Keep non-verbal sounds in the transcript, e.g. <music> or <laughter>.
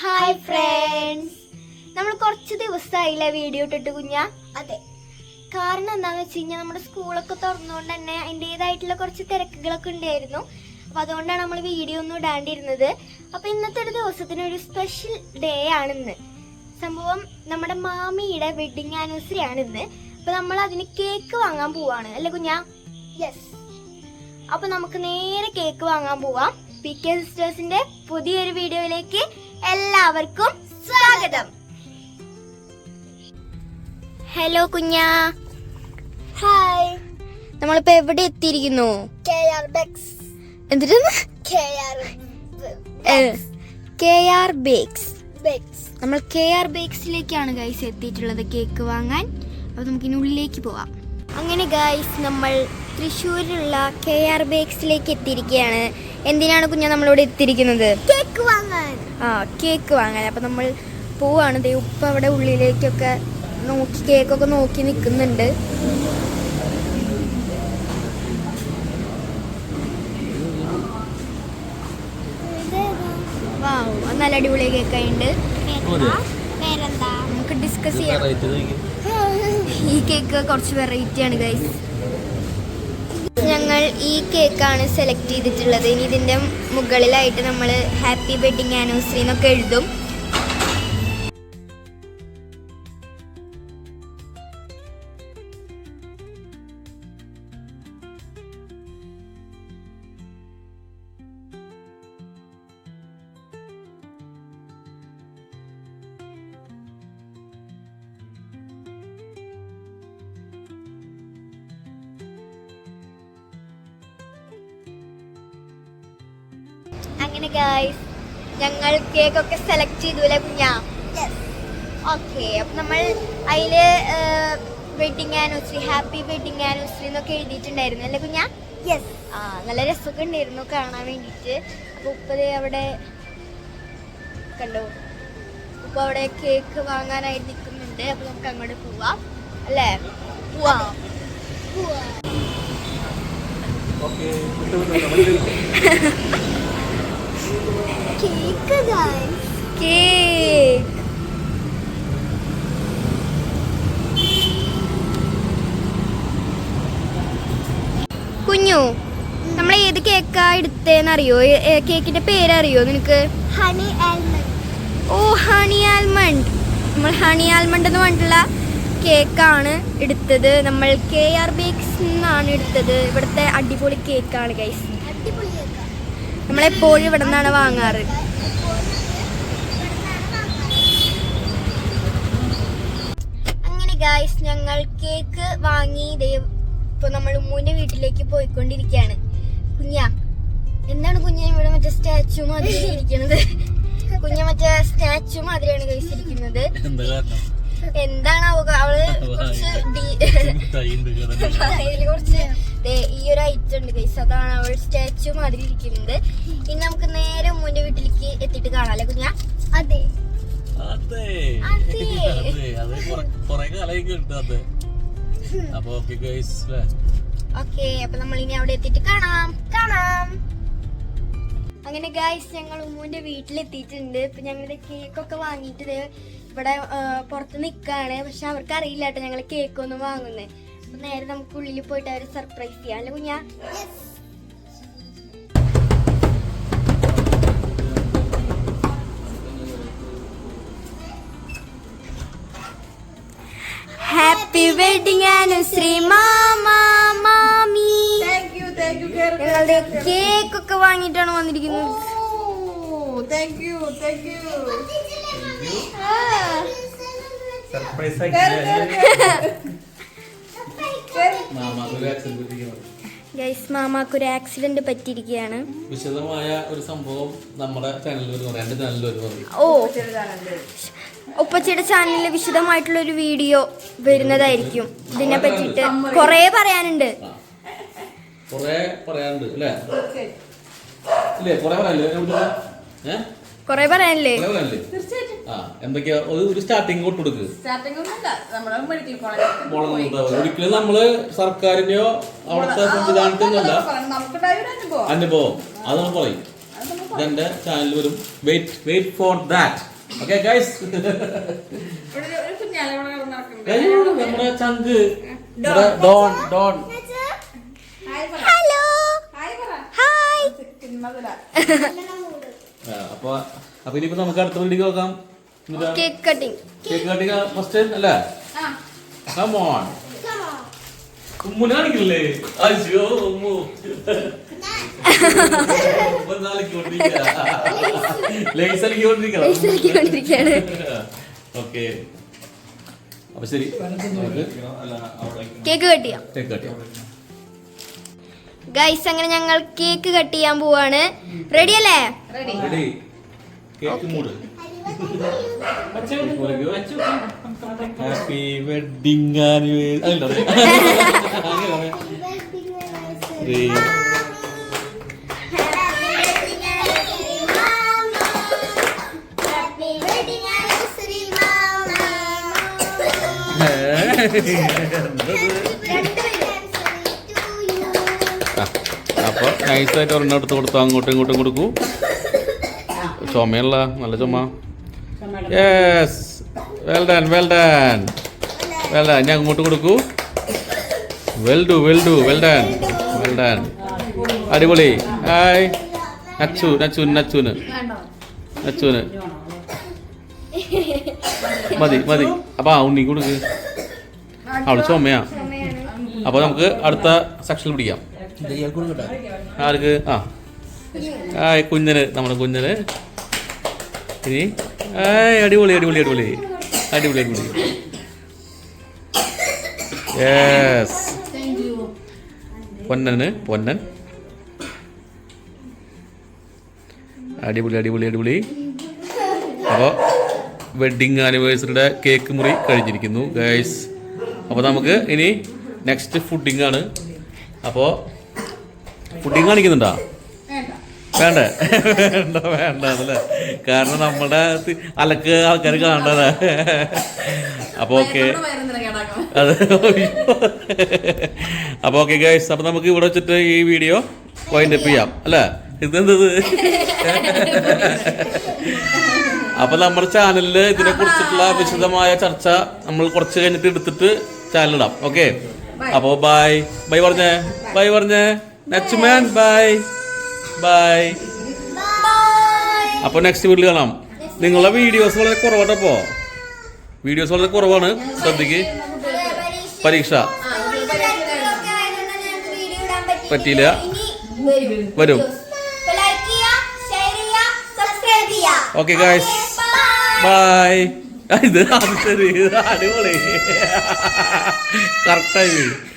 Hi friends നമ്മൾ കുറച്ച് ദിവസമായില്ലേ video ഇട്ടിട്ട് കുഞ്ഞ? അതെ. കാരണം എന്താണെന്ന് വെച്ച് കഴിഞ്ഞാൽ നമ്മുടെ സ്കൂളൊക്കെ തുറന്നുകൊണ്ട് തന്നെ അതിന്റെതായിട്ടുള്ള കുറച്ച് തിരക്കുകളൊക്കെ ഉണ്ടായിരുന്നു. അപ്പോൾ അതുകൊണ്ടാണ് നമ്മൾ വീഡിയോ ഒന്നും ഇടാണ്ടിരുന്നത്. അപ്പോൾ ഇന്നത്തെ ഒരു ദിവസത്തിന് ഒരു സ്പെഷ്യൽ ഡേ ആണിന്ന്. സംഭവം നമ്മുടെ മാമിയുടെ വെഡിങ് ആനിവേഴ്സറി ആണ് ഇന്ന്. അപ്പോൾ നമ്മൾ അതിന് കേക്ക് വാങ്ങാൻ പോവാണ്. അല്ലേ കുഞ്ഞ? യെസ് അപ്പോൾ നമുക്ക് നേരെ കേക്ക് വാങ്ങാൻ പോവാം. പി കെ സിസ്റ്റേഴ്സിന്റെ പുതിയൊരു വീഡിയോയിലേക്ക് എല്ലാവർക്കും സ്വാഗതം. ഹലോ കുഞ്ഞാ. ഹായ് നമ്മളിപ്പോ എവിടെ എത്തിയിരിക്കുന്നു? കെ ആർ ബെക്സ് നമ്മൾ കെ ആർ ബേക്സിലേക്കാണ് ഗൈസ് എത്തിയിട്ടുള്ളത് കേക്ക് വാങ്ങാൻ. അപ്പൊ നമുക്ക് ഇനി ഉള്ളിലേക്ക് പോവാം. അങ്ങനെ ഗൈസ് നമ്മൾ തൃശ്ശൂരിലുള്ള കെ ആർ ബേക്സിലേക്ക് എത്തിയിരിക്കുകയാണ്. എന്തിനാണ് കുഞ്ഞ നമ്മളിവിടെ എത്തിയിരിക്കുന്നത്? കേക്ക് വാങ്ങാൻ. ആ കേക്ക് വാങ്ങാൻ. അപ്പം നമ്മൾ പോവാണ്. ദേ ഉപ്പ അവിടെ ഉള്ളിലേക്കൊക്കെ നോക്കി കേക്കൊക്കെ നോക്കി നിൽക്കുന്നുണ്ട്. വാവ് നല്ല അടിപൊളി കേക്കായുണ്ട്. നമുക്ക് ഡിസ്കസ് ചെയ്യാം. ഈ കേക്ക് കുറച്ച് വെറൈറ്റി ആണ് ഗൈസ് ഞങ്ങൾ ഈ കേക്കാണ് സെലക്ട് ചെയ്തിട്ടുള്ളത്. ഇനി ഇതിന്റെ മുകളിലായിട്ട് നമ്മൾ ഹാപ്പി വെഡിങ് ആനിവേഴ്സറി എന്നൊക്കെ എഴുതും. അങ്ങനെ ഗൈസ് ഞങ്ങൾ കേക്ക് ഒക്കെ സെലക്ട് ചെയ്തു അല്ലേ കുഞ്ഞാ? യെസ് ഓക്കെ അപ്പം നമ്മൾ അതിൽ wedding anniversary happy wedding anniversary എന്നൊക്കെ എഴുതിയിട്ടുണ്ടായിരുന്നു അല്ലേ കുഞ്ഞാ? യെസ് ആ നല്ല രസമൊക്കെ ഉണ്ടായിരുന്നു കാണാൻ വേണ്ടിയിട്ട്. അപ്പോൾ ഉപ്പത് അവിടെ കണ്ടോ? ഉപ്പ അവിടെ കേക്ക് വാങ്ങാനായിട്ട് നിൽക്കുന്നുണ്ട്. അപ്പോൾ നമുക്ക് അങ്ങോട്ട് പോവാം. അല്ലേ? പോവാം. പോവാം ഗൈസ് <laughs> കേക്ക് കുഞ്ഞു നമ്മൾ ഏത് കേക്കാ എടുത്തേന്നറിയോ അറിയോ? കേക്കിന്റെ പേരറിയോ നിനക്ക്? Honey almond. ഓ ഹണി ആൽമണ്ട്. നമ്മൾ ഹണി ആൽമണ്ട് എന്ന് പറഞ്ഞിട്ടുള്ള കേക്കാണ് എടുത്തത്. നമ്മൾ കെ ആർ ബേക്സ് നിന്നാണ് എടുത്തത്. ഇവിടുത്തെ അടിപൊളി കേക്കാണ് ഗൈസ് കേക്കാ നമ്മളെപ്പോഴും ഇവിടെ നിന്നാണ് വാങ്ങാറ്. അങ്ങനെ ഗായ്സ് ഞങ്ങൾ കേക്ക് വാങ്ങി ഇപ്പൊ നമ്മൾ ഉമ്മൂന്റെ വീട്ടിലേക്ക് പോയിക്കൊണ്ടിരിക്കുകയാണ്. കുഞ്ഞ എന്താണ് കുഞ്ഞ? ഇവിടെ മറ്റേ സ്റ്റാച്ചു മാതിരി ഇരിക്കുന്നത് കുഞ്ഞ മറ്റേ സ്റ്റാച്ചു മാതിരിയാണ് കാരണം? എന്താണ് അവ- അവൾ <laughs> കുറച്ച് ഡി- <laughs> അതിൽ കുറച്ച് ദേ ഈ ഒരു ഐറ്റം ഉണ്ട് ഗൈസ് അതാണ് അവൾ സ്റ്റാച്ചു മാതിരി ഇരിക്കുന്നത്. ഇനി നമുക്ക് നേരെ ഉമ്മൂന്റെ വീട്ടിലേക്ക് എത്തിയിട്ട് കാണാല്ലേ കുഞ്ഞ കുഞ്ഞാ? അതെ. ഓക്കെ ഗൈസ് ഓക്കെ അപ്പൊ നമ്മൾ ഇനി അവിടെ എത്തിയിട്ട് കാണാം. കാണാം. അങ്ങനെ ഗായ്സ് ഞങ്ങൾ ഉമ്മുവിന്റെ വീട്ടിലെത്തിയിട്ടുണ്ട്. ഇപ്പൊ ഞങ്ങളുടെ കേക്കൊക്കെ വാങ്ങിയിട്ട് ദേ ഇവിടെ പുറത്ത് നിൽക്കുകയാണ് പക്ഷെ അവർക്ക് അറിയില്ല കേട്ടോ ഞങ്ങൾ കേക്ക് ഒന്നും വാങ്ങുന്നേ. അപ്പൊ നേരെ നമുക്ക് ഉള്ളിൽ പോയിട്ട് അവരെ സർപ്രൈസ് ചെയ്യാം. അല്ലെ കുഞ്ഞാ? ഹാപ്പി വെഡിങ് ആനിവേഴ്സറി മാമാ മാമി. ഞങ്ങളുടെ കേക്ക് ഒക്കെ വാങ്ങിയിട്ടാണ് വന്നിരിക്കുന്നത്. Thank you thank you surprise guys മാമാക്ക് ഒരു ആക്സിഡന്റ് പറ്റിയിരിക്കുകയാണ്. വിശദമായ ഒരു സംഭവം നമ്മുടെ ചാനലിൽ ഒരു ചാനലിൽ ഓ. ഒപ്പച്ചയുടെ ചാനലിൽ വിശദമായിട്ടുള്ള ഒരു വീഡിയോ വരുന്നതായിരിക്കും. ഇതിനെ പറ്റിട്ട് കൊറേ പറയാനുണ്ട്. കൊറേ പറയാനുണ്ട് അല്ലേ? ഇല്ലേ? കൊറേ പറയാനില്ലേ ഏഹ് കൊറേ പറയാനില്ലേ? എന്തൊക്കെയാ? ഒരു സ്റ്റാർട്ടിങ് കൊടുക്ക്. ഒരിക്കലും നമ്മൾ സർക്കാരിന്റെയോ അവിടുത്തെ സംവിധാനത്തിനല്ല അനുഭവം. അത് നമ്മൾ പറയും. ഇതെന്റെ ചാനൽ വരും. Wait wait for that okay guys. നമ്മുടെ ചങ്ക്. ഡോൺ. ഡോൺ. ഹലോ ഹായ് <laughs> പറ. ഹായ് തിന്നതിലാ. ആ, അപ്പൊ അപ്പൊ ഇനിയിപ്പോ നമുക്ക് അടുത്ത വീഡിയോ നോക്കാം. Cake cutting cake cutting first അല്ലേ? on. ഉമ്മുനെ കാണിക്കില്ലേ? അയ്യോ ഉമ്മു. ലേസ് കളിക്കൊണ്ടിരിക്കുകയാണ് ഓക്കെ അപ്പൊ ശരി. നമുക്ക് കേക്ക് കട്ടിയാ കേക്ക് കട്ട് ചെയ്യാം. ഗൈസ് അങ്ങനെ ഞങ്ങൾ കേക്ക് കട്ട് ചെയ്യാൻ പോവാണ്. റെഡി അല്ലേ? ഹാപ്പി വെഡിങ് ആനിവേഴ്സറി നൈസായിട്ട് ഒരെണ്ണം എടുത്ത് കൊടുത്തു? അങ്ങോട്ടും ഇങ്ങോട്ടും കൊടുക്കൂ. ചുമയുള്ള നല്ല ചുമ. Yes well done well done well ഞാൻ അങ്ങോട്ട് കൊടുക്കൂ. Well do well do well done well done അടിപൊളി. ഹായ് നച്ചു നച്ചു നച്ചുന്. നച്ചുന്. മതി മതി. അപ്പൊ ആ ഉണ്ണി കൊടുക്ക്. അവൾ ചുമയാ. അപ്പൊ നമുക്ക് അടുത്ത സെക്ഷനിൽ പിടിക്കാം. ആർക്ക്? ആ. ആ കുഞ്ഞന് നമ്മുടെ കുഞ്ഞന്. ഇനി അടിപൊളി അടിപൊളി അടിപൊളി. അടിപൊളി അടിപൊളി. യെസ് പൊന്നന് പൊന്നൻ. അടിപൊളി അടിപൊളി അടിപൊളി. അപ്പോൾ വെഡിങ് ആനിവേഴ്സറിയുടെ കേക്ക് മുറി കഴിഞ്ഞിരിക്കുന്നു ഗൈസ് അപ്പോൾ നമുക്ക് ഇനി നെക്സ്റ്റ് ഫുഡിങ് ആണ്. അപ്പോൾ ഫുഡിങ് കാണിക്കുന്നുണ്ടോ? വേണ്ട. വേണ്ടേ? വേണ്ട അതല്ലേ കാരണം നമ്മുടെ അലക്ക് ആൾക്കാർ കാണേണ്ടത്. അപ്പോൾ ഓക്കെ. അതെ? അപ്പോൾ ഓക്കെ ഗൈസ് അപ്പോൾ നമുക്ക് ഇവിടെ വെച്ചിട്ട് ഈ വീഡിയോ വൈൻഡപ്പ് ചെയ്യാം അല്ലേ? ഇതെന്തത്? അപ്പൊ നമ്മുടെ ചാനലിൽ ഇതിനെ കുറിച്ചിട്ടുള്ള വിശദമായ ചർച്ച നമ്മൾ കുറച്ച് കഴിഞ്ഞിട്ട് എടുത്തിട്ട് ചാനലിടാം ഓക്കെ? അപ്പോ ബൈ ബൈ പറഞ്ഞേ. ബൈ പറഞ്ഞേ. നച്ചുമാൻ ബൈ ബൈ അപ്പൊ നെക്സ്റ്റ് വീട്ടിൽ കാണാം. നിങ്ങളുടെ വീഡിയോസ് വളരെ കുറവാട്ടപ്പോ വീഡിയോസ് വളരെ കുറവാണ്. ശ്രദ്ധിക്ക്. പരീക്ഷ. പറ്റിയില്ല. വരും. ഓക്കെ ഗായ്സ് ബൈ ഇത് അത് ശരി അടിപൊളി. <laughs> കറക്റ്റായി